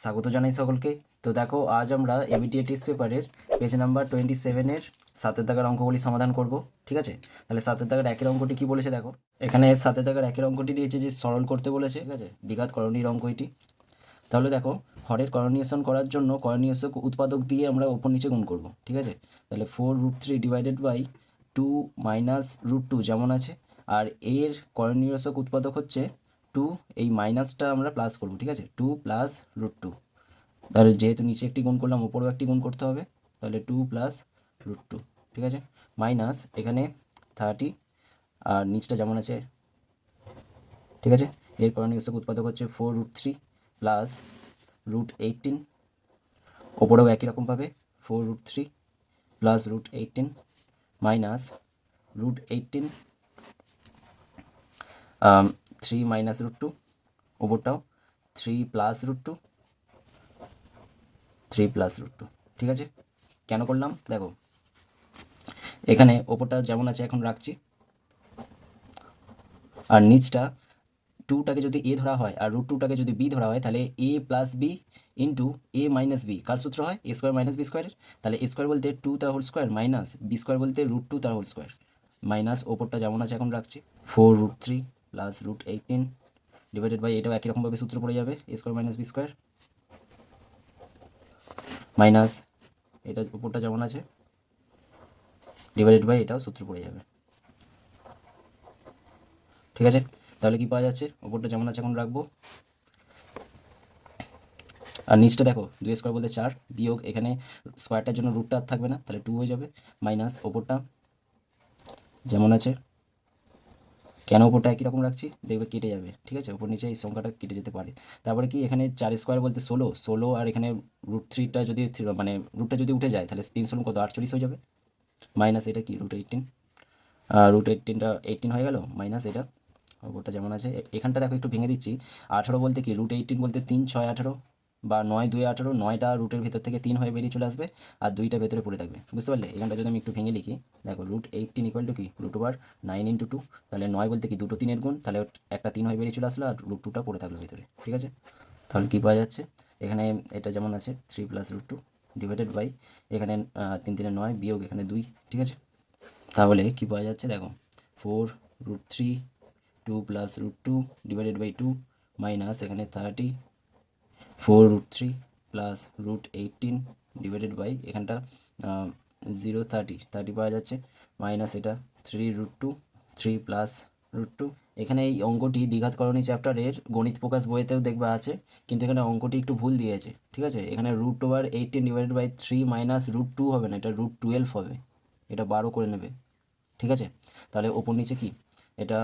স্বাগত জানাই সকলকে। তো দেখো, আজ আমরা এবিটিএ টেস্ট পেপারের পেজ নাম্বার টোয়েন্টি সেভেনের সাতের দাগের অঙ্কগুলি সমাধান করব, ঠিক আছে? তাহলে সাতের দাগের একের অঙ্কটি কি বলেছে দেখো? এখানে সাতের দাগের একের অঙ্কটি দিয়েছে যে সরল করতে বলেছে, ঠিক আছে? দ্বিঘাত করণীর অঙ্ক এটি। তাহলে দেখো, হরের করণীয়সন করার জন্য করণীয়সক উৎপাদক দিয়ে আমরা ওপর নিচে গুণ করব, ঠিক আছে? তাহলে four root three divided by two minus root two যেমন আছে, আর এর করণীয়সক উৎপাদক হচ্ছে টু এই মাইনাসটা আমরা প্লাস করব, ঠিক আছে? টু প্লাস রুট টু তাহলে যেহেতু নিচে একটি গুণ করলাম ওপরেও একটি গুণ করতে হবে, তাহলে টু প্লাস রুট টু ঠিক আছে? মাইনাস এখানে থার্টি আর নিচটা যেমন আছে, ঠিক আছে? এর করণীয়সক উৎপাদক হচ্ছে four root three plus root eighteen ওপরেও একই রকম পাবে four root three plus root eighteen minus root eighteen three minus root two ওপরটাও three plus root two three plus root two ঠিক আছে? কেন করলাম? দেখো, এখানে ওপরটা যেমন আছে এখন রাখছি। আর নিচটা টুটাকে যদি এ ধরা হয় আর রুট টুটাকে যদি বি ধরা হয়, তাহলে A plus B into A minus B কার সূত্র হয়? এ স্কোয়ার মাইনাস বি স্কোয়ারের তাহলে এ স্কোয়ার বলতে টু তার whole square minus B square বলতে রুট টু তার হোল স্কোয়ার মাইনাস ওপরটা যেমন আছে এখন রাখছি। Four root three plus root eighteen divided by এটাও একই রকমভাবে সূত্র পড়ে যাবে, A square minus B square minus এটা উপরটা যেমন আছে, ডিভাইডেড বাই এটাও সূত্র পড়ে যাবে। ঠিক আছে? তাহলে কি পাওয়া যাচ্ছে? ওপরটা যেমন আছে এখন রাখব। আর নিচটা দেখো, দুই স্কোয়ার বলতে চার, বিয়োগ এখানে স্কোয়ারটার জন্য রুটটা আর থাকবে না, তাহলে টু হয়ে যাবে, মাইনাস ওপরটা যেমন আছে। কেন ওপরটা একই রকম রাখছি? দেখবে কেটে যাবে, ঠিক আছে? ওপর নিচে এই সংখ্যাটা কেটে যেতে পারে। তারপরে কি? এখানে চার স্কোয়ার বলতে ষোলো। ষোলো আর এখানে রুট থ্রিটা যদি মানে রুটটা যদি উঠে যায়, তাহলে তিন ষোলো কত? আটচল্লিশ হয়ে যাবে। মাইনাস এটা কি? রুট এইটিন রুট এইটিনটা এইটিন হয়ে গেল? মাইনাস এটা। ওপরটা যেমন আছে। এখানটা দেখো একটু ভেঙে দিচ্ছি। আঠারো বলতে কি? রুট এইটিন বলতে তিন, ছয়, আঠারো। বা নয় দুই আঠারো, নয়টা রুটের ভিতর থেকে তিন হয়ে বেরিয়ে চলে আসবে আর দুইটা ভেতরে পড়ে থাকবে। বুঝতে পারলে? এখানটা যদি আমি একটু ভেঙে লিখি, দেখো রুট এইটিন ইকুয়াল টু কি? Root over nine into two তাহলে নয় বলতে কি? দুটো তিনের গুণ, তাহলে একটা তিন হয়ে বেরিয়ে চলে আসলো আর রুট টুটা পড়ে থাকল ভিতরে, ঠিক আছে? তাহলে কী পাওয়া যাচ্ছে? এখানে এটা যেমন আছে three plus root two divided by এখানে তিন তিনে নয় বিয়োগ এখানে দুই, ঠিক আছে? তাহলে কী পাওয়া যাচ্ছে? দেখো four root three two plus root two divided by two minus এখানে thirty four root three plus root eighteen divided by এখানটা জিরো থার্টি। থার্টি পাওয়া যাচ্ছে। মাইনাস এটা three root two, three plus root two. এখানে এই অঙ্কটি দ্বিঘাতকরণী চ্যাপ্টারের গণিত প্রকাশ বইতেও দেখবে আছে, কিন্তু এখানে অঙ্কটি একটু ভুল দিয়েছে, ঠিক আছে? এখানে root over eighteen divided by three minus root two হবে না, এটা রুট টুয়েলভ হবে। এটা বারো করে নেবে, ঠিক আছে? তাহলে ওপর নিচে কি? এটা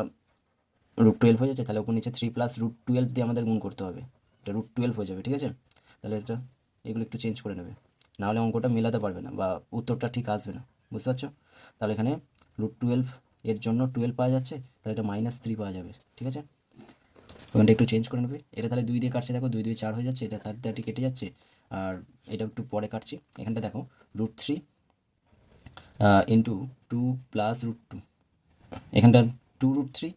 রুট টুয়েলভ হয়ে যাচ্ছে, তাহলে ওপর নিচে থ্রি প্লাস রুট টুয়েলভ দিয়ে আমাদের গুণ করতে হবে। এটা রুট টুয়েলভ হয়ে যাবে, ঠিক আছে? তাহলে এটা, এগুলো একটু চেঞ্জ করে নেবে। নাহলে অঙ্কটা মেলাতে পারবে না বা উত্তরটা ঠিক আসবে না, বুঝতে পারছ? তাহলে এখানে রুট টুয়েলভ এর জন্য টুয়েলভ পাওয়া যাচ্ছে, তাহলে এটা মাইনাস থ্রি পাওয়া যাবে, ঠিক আছে? ওখানটা একটু চেঞ্জ করে নেবে। এটা তাহলে দুই দিয়ে কাটছে, দেখো দুই দুই চার হয়ে যাচ্ছে, এটা থার্টি থার্টি কেটে যাচ্ছে, আর এটা একটু পরে কাটছি। এখানটা দেখো root three into two plus root two এখানটা two root three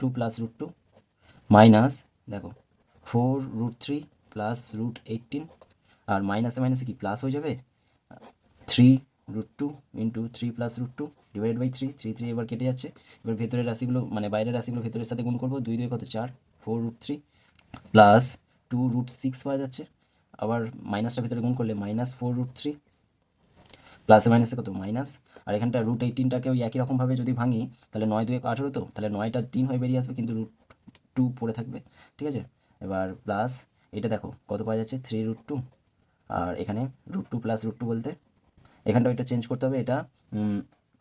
two plus root two minus দেখো four root three plus root eighteen আর মাইনাসে মাইনাসে কি প্লাস হয়ে যাবে? Three root two into three plus root two divide by three three three এবার কেটে যাচ্ছে। এবার ভেতরের রাশিগুলো মানে বাইরের রাশিগুলো ভেতরের সাথে গুণ করব। দুই দুই কত? চার, four root three plus two root six পাওয়া যাচ্ছে। আবার মাইনাসটা ভেতরে গুণ করলে মাইনাস ফোর রুট থ্রি প্লাসে মাইনাসে কত? মাইনাস। আর এখানটা রুট এইটিনটাকে ওই একই রকমভাবে যদি ভাঙি, তাহলে নয়, দুই আঠেরো তো? তাহলে নয়টা তিন হয়ে বেরিয়ে আসবে, কিন্তু রুট টু পড়ে থাকবে। ঠিক আছে? এবার প্লাস এটা দেখো কত পাওয়া যাচ্ছে? থ্রি রুট টু আর এখানে root two plus root two বলতে এখানটা এটা চেঞ্জ করতে হবে, এটা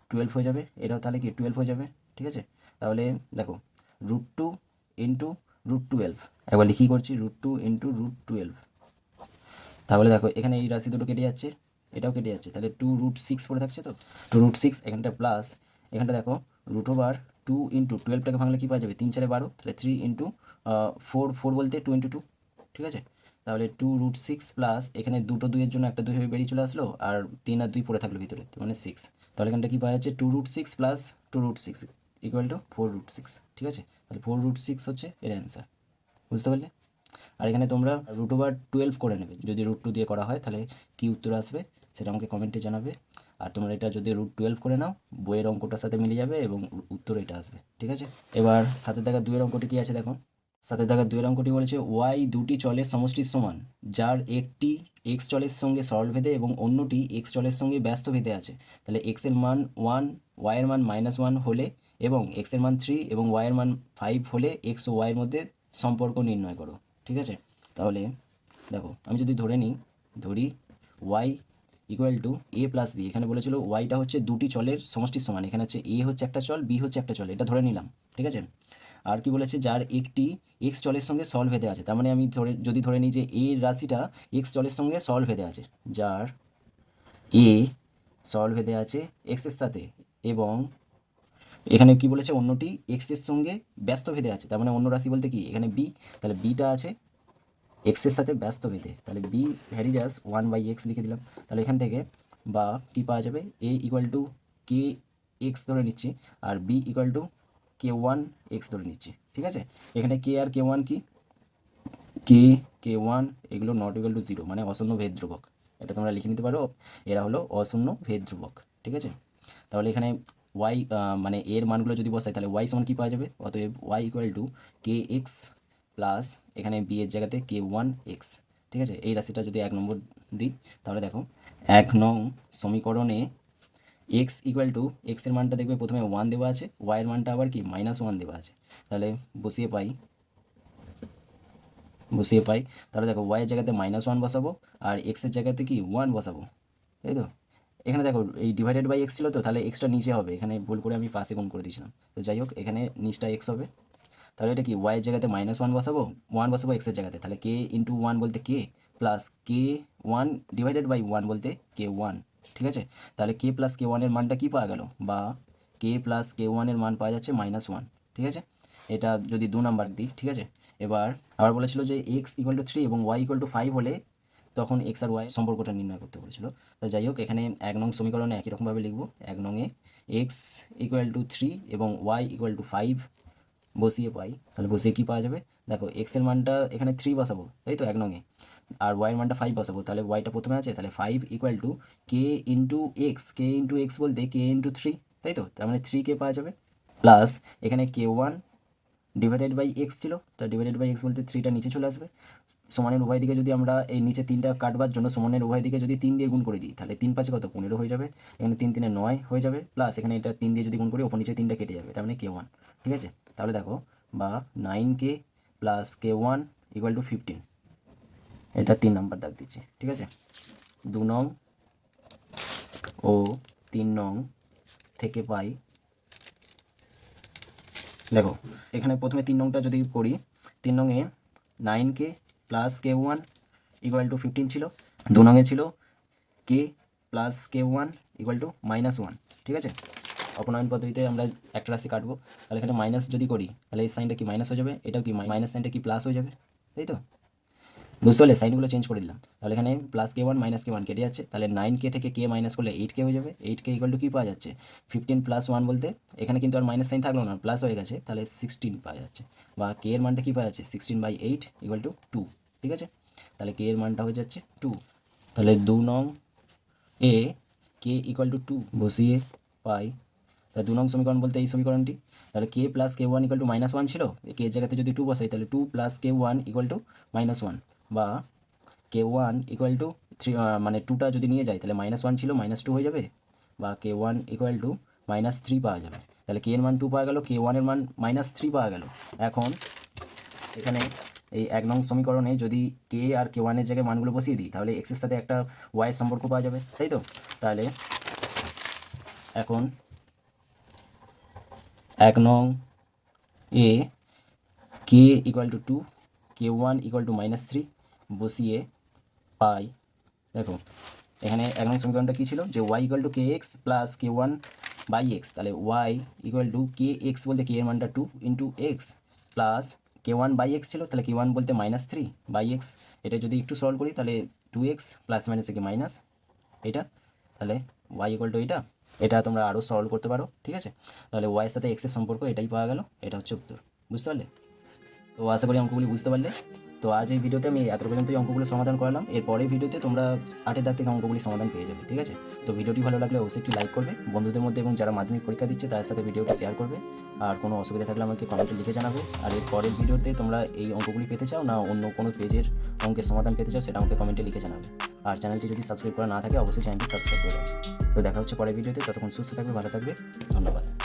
টুয়েলভ হয়ে যাবে, এটাও তাহলে কি টুয়েলভ হয়ে যাবে, ঠিক আছে? তাহলে দেখো root two into root twelve একবার লিখি করছি root two into root twelve তাহলে দেখো এখানে এই রাশি দুটো কেটে যাচ্ছে, এটাও কেটে যাচ্ছে, তাহলে টু রুট সিক্স পড়ে থাকছে তো? টু রুট সিক্স এখানটা প্লাস এখানটা দেখো রুট ওভার টু ইন্টু টুয়েলভটাকে ভাঙলে কী পাওয়া যাবে? তিন চারে বারো, তাহলে থ্রি ইন্টু ফোর ফোর বলতে টু ইন্টু টু ঠিক আছে? তাহলে টু রুট সিক্স প্লাস এখানে দুটো দুইয়ের জন্য একটা দুই হয়ে বেরিয়ে চলে আসলো, আর তিন আর দুই পড়ে থাকল ভিতরে মানে সিক্স তাহলে এখানটা কী পাওয়া যাচ্ছে? Two root six plus two root six equal to four root six ঠিক আছে? তাহলে ফোর রুট সিক্স হচ্ছে এর অ্যান্সার বুঝতে পারলে? আর এখানে তোমরা রুট ওভার টুয়েলভ করে নেবে, যদি রুট টু দিয়ে করা হয়, তাহলে কী উত্তর আসবে? সেটা আমাকে কমেন্টে জানাবে। আর তোমরা এটা যদি রুট টুয়েলভ করে নাও, বইয়ের অঙ্কটার সাথে মিলে যাবে এবং উত্তর এটা আসবে, ঠিক আছে? এবার সাথে দেখা দুইয়ের অঙ্কটি কী আছে দেখো? সাথে দেখা দুইয়ের অঙ্কটি বলেছে ওয়াই দুটি চলের সমষ্টির সমান, যার একটি এক্স চলের সঙ্গে সরলভেদে এবং অন্যটি এক্স চলের সঙ্গে ব্যস্ত ভেদে আছে। তাহলে এক্সের মান ওয়ান ওয়াইয়ের মান মাইনাস ওয়ান হলে এবং এক্সের মান থ্রি এবং ওয়াইয়ের মান ফাইভ হলে এক্স ও ওয়াইয়ের মধ্যে সম্পর্ক নির্ণয় করো, ঠিক আছে? তাহলে দেখো, আমি যদি ধরে নিই, ধরি Y equal to A plus B এখানে বলেছিল ওয়াইটা হচ্ছে দুটি চলের সমষ্টির সমান। এখানে হচ্ছে এ হচ্ছে একটা চল বি হচ্ছে একটা চল। এটা ধরে নিলাম, ঠিক আছে? আর কি বলেছে? যার একটি এক্স চলের সঙ্গে সলভ ভেদে আছে। তার মানে আমি ধরে, যদি ধরে নিই যে এ রাশিটা এক্স চলের সঙ্গে সলভ ভেদে আছে, যার এ সলভ ভেদে আছে এক্সের সাথে এবং এখানে কি বলেছে? অন্যটি এক্সের সঙ্গে ব্যস্ত ভেদে আছে। তার মানে অন্য রাশি বলতে কি? এখানে বি তাহলে বিটা আছে এক্সের সাথে ব্যস্ত ভেদে, তাহলে B varies as one by X লিখে দিলাম। তাহলে এখান থেকে বা কি পাওয়া যাবে? A equal to K X ধরে নিচ্ছি, আর B equal to K one X ধরে নিচ্ছি, ঠিক আছে? এখানে কে আর কে ওয়ান কি? কে কে ওয়ান এগুলো নট ইকুয়াল টু জিরো মানে অশূন্য ভেদ ধ্রুবক। এটা তোমরা লিখে নিতে পারো, এরা হলো অশূন্য ভেদ ধ্রুবক, ঠিক আছে? তাহলে এখানে ওয়াই মানে এর মানগুলো যদি বসাই, তাহলে ওয়াই সমান কী পাওয়া যাবে? অতএব Y equal to K X plus এখানে বি এর জায়গাতে কে ওয়ান এক্স ঠিক আছে? এই রাশিটা যদি এক নম্বর দিই, তাহলে দেখো, এক নং সমীকরণে এক্স ইকুয়াল টু এক্সের মানটা দেখবে প্রথমে ওয়ান দেওয়া আছে ওয়াইয়ের মানটা আবার কি? মাইনাস ওয়ান দেওয়া আছে। তাহলে বসিয়ে পাই বসিয়ে পাই, তাহলে দেখো ওয়াইয়ের জায়গাতে মাইনাস ওয়ান বসাবো, আর এক্সের জায়গাতে কি? ওয়ান বসাবো তাই তো? এখানে দেখো, এই ডিভাইডেড বাই এক্স ছিল তো, তাহলে এক্সটা নিচে হবে, এখানে ভুল করে আমি পাশে গুণ করে দিয়েছিলাম। তো যাই হোক, এখানে নিচটা এক্স হবে। তাহলে এটা কি ওয়াইয়ের জায়গাতে মাইনাস ওয়ান বসাবো? ওয়ান বসাবো এক্সের জায়গাতে। তাহলে কে ইন্টু ওয়ান বলতে K plus K one divided by one বলতে কে ওয়ান ঠিক আছে? তাহলে কে প্লাস কে ওয়ানের মানটা কি পাওয়া গেল? বা কে প্লাস কে ওয়ানের মান পাওয়া যাচ্ছে মাইনাস ওয়ান ঠিক আছে? এটা যদি দু নাম্বার দিই, ঠিক আছে? এবার আবার বলেছিল যে এক্স ইকুয়াল টু থ্রি এবং ওয়াই ইকুয়াল টু ফাইভ হলে তখন এক্স আর ওয়াই সম্পর্কটা নির্ণয় করতে বলেছিল। তো যাই হোক, এখানে এক নং সমীকরণে একই রকমভাবে লিখব। এক নংয়ে এক্স ইকুয়াল টু থ্রি এবং ওয়াই ইকুয়াল টু ফাইভ বসিয়ে পাই, তাহলে বসিয়ে কী পাওয়া যাবে? দেখো এক্সের মানটা এখানে থ্রি বসাবো, তাই তো? এক নঙে আর ওয়াইয়ের মানটা ফাইভ বসাবো, তাহলে ওয়াইটা প্রথমে আছে, তাহলে five equal to K into X K into X বলতে কে ইন্টু থ্রি তাই তো? তার মানে থ্রি কে পাওয়া যাবে। প্লাস এখানে K one divided by X ছিল, তা ডিভাইডেড বাই এক্স বলতে থ্রিটা নিচে চলে আসবে। সমানের উভয় দিকে যদি আমরা এই নিচে তিনটা কাটবার জন্য সমানের উভয় দিকে যদি তিন দিয়ে গুণ করে দিই, তাহলে তিন পাঁচে কত? পনেরো হয়ে যাবে। এখানে তিন তিনে নয় হয়ে যাবে। প্লাস এখানে এটা তিন দিয়ে যদি গুণ করি, ওপর নিচে তিনটা কেটে যাবে, তার মানে কে ওয়ান ঠিক আছে? তাহলে দেখো, বা nine K plus K one equal to fifteen এটা তিন নম্বর দাগ দিচ্ছি, ঠিক আছে? দু নং ও তিন নং থেকে পাই। দেখো, এখানে প্রথমে তিন নংটা যদি করি তিন নংয়ে nine K plus K one equal to fifteen ছিল, দু নংয়ে ছিল K plus K one equal to minus one ঠিক আছে? অপনয়ন পদ্ধতিতে আমরা একটা রাশি কাটবো। তাহলে এখানে মাইনাস যদি করি, তাহলে এই সাইনটা কি মাইনাস হয়ে যাবে? এটাও কি মাইনাস সাইনটা কি প্লাস হয়ে যাবে? তাই তো? বুঝতে পারলে? সাইনগুলো চেঞ্জ করে দিলাম। তাহলে এখানে plus K one minus K one কেটে যাচ্ছে। তাহলে নাইন কে থেকে কে মাইনাস করলে এইট কে হয়ে যাবে। এইট কে ইকুয়াল টু কী পাওয়া যাচ্ছে? ফিফটিন প্লাস ওয়ান বলতে এখানে কিন্তু আর মাইনাস সাইন থাকল না প্লাস হয়ে গেছে। তাহলে সিক্সটিন পাওয়া যাচ্ছে। বা কে এর মানটা কী পাওয়া যাচ্ছে? Sixteen by eight equal to two ঠিক আছে? তাহলে কে এর মানটা হয়ে যাচ্ছে টু তাহলে দু নং এ কে ইকুয়াল টু টু বসিয়ে পাই তাহলে দু নং সমীকরণ বলতে এই সমীকরণটি। তাহলে K plus K one equal to minus one ছিল? কে জায়গাতে যদি টু বসাই, তাহলে two plus K one equal to minus one বা K one equal to three মানে টুটা যদি নিয়ে যায়, তাহলে মাইনাস ওয়ান ছিল মাইনাস টু হয়ে যাবে। বা K one equal to minus three পাওয়া যাবে। তাহলে কে এর মান টু পাওয়া গেল, কে ওয়ানের মান মাইনাস থ্রি পাওয়া গেল। এখন এখানে এই এক নং সমীকরণে যদি কে আর কে ওয়ানের জায়গায় মানগুলো বসিয়ে দিই, তাহলে এক্সের সাথে একটা ওয়াই সম্পর্ক পাওয়া যাবে, তাই তো? তাহলে এখন এক নং এ K equal to two, K one equal to minus three বসিয়ে পাই। দেখো, এখানে এক নং সমীকরণটা কী ছিল? যে Y equal to K X plus K one by X. তাহলে Y equal to K X বলতে কে এর মানটা two into X plus K one by X ছিল, তাহলে কে ওয়ান বলতে মাইনাস থ্রি বাই এক্স। এটা যদি একটু সলভ করি, তাহলে টু এক্স প্লাস মাইনাস কি মাইনাস এটা তাহলে ওয়াই ইকুয়াল টু এটা এটা তোমরা আরও সলভ করতে পারো, ঠিক আছে? তাহলে ওয়াইয়ের সাথে এক্সের সম্পর্ক এটাই পাওয়া গেল, এটা হচ্ছে উত্তর, বুঝতে পারলে? তো আশা করি অঙ্কগুলি বুঝতে পারলে। তো আজ এই ভিডিওতে আমি এত পর্যন্ত অঙ্কগুলো সমাধান করলাম, এর পরের ভিডিওতে তোমরা আটের দাগ থেকে অঙ্কগুলি সমাধান পেয়ে যাবে, ঠিক আছে? তো ভিডিওটি ভালো লাগলে অবশ্যই একটি লাইক করবে, বন্ধুদের মধ্যে এবং যারা মাধ্যমিক পরীক্ষা দিচ্ছে তাদের সাথে ভিডিওটি শেয়ার করবে, আর কোনো অসুবিধা থাকলে আমাকে কমেন্টে লিখে জানাবে। আর এর পরের ভিডিওতে তোমরা এই অঙ্কগুলি পেতে চাও না অন্য কোনো পেজের অঙ্কের সমাধান পেতে চাও সেটা আমাকে কমেন্টে লিখে জানাবে। আর চ্যানেলটি যদি সাবস্ক্রাইব করা না থাকে, অবশ্যই চ্যানেলটি সাবস্ক্রাইব করে তো দেখা হচ্ছে পরের ভিডিওতে। ততক্ষণ সুস্থ থাকবে ভালো থাকবে। ধন্যবাদ।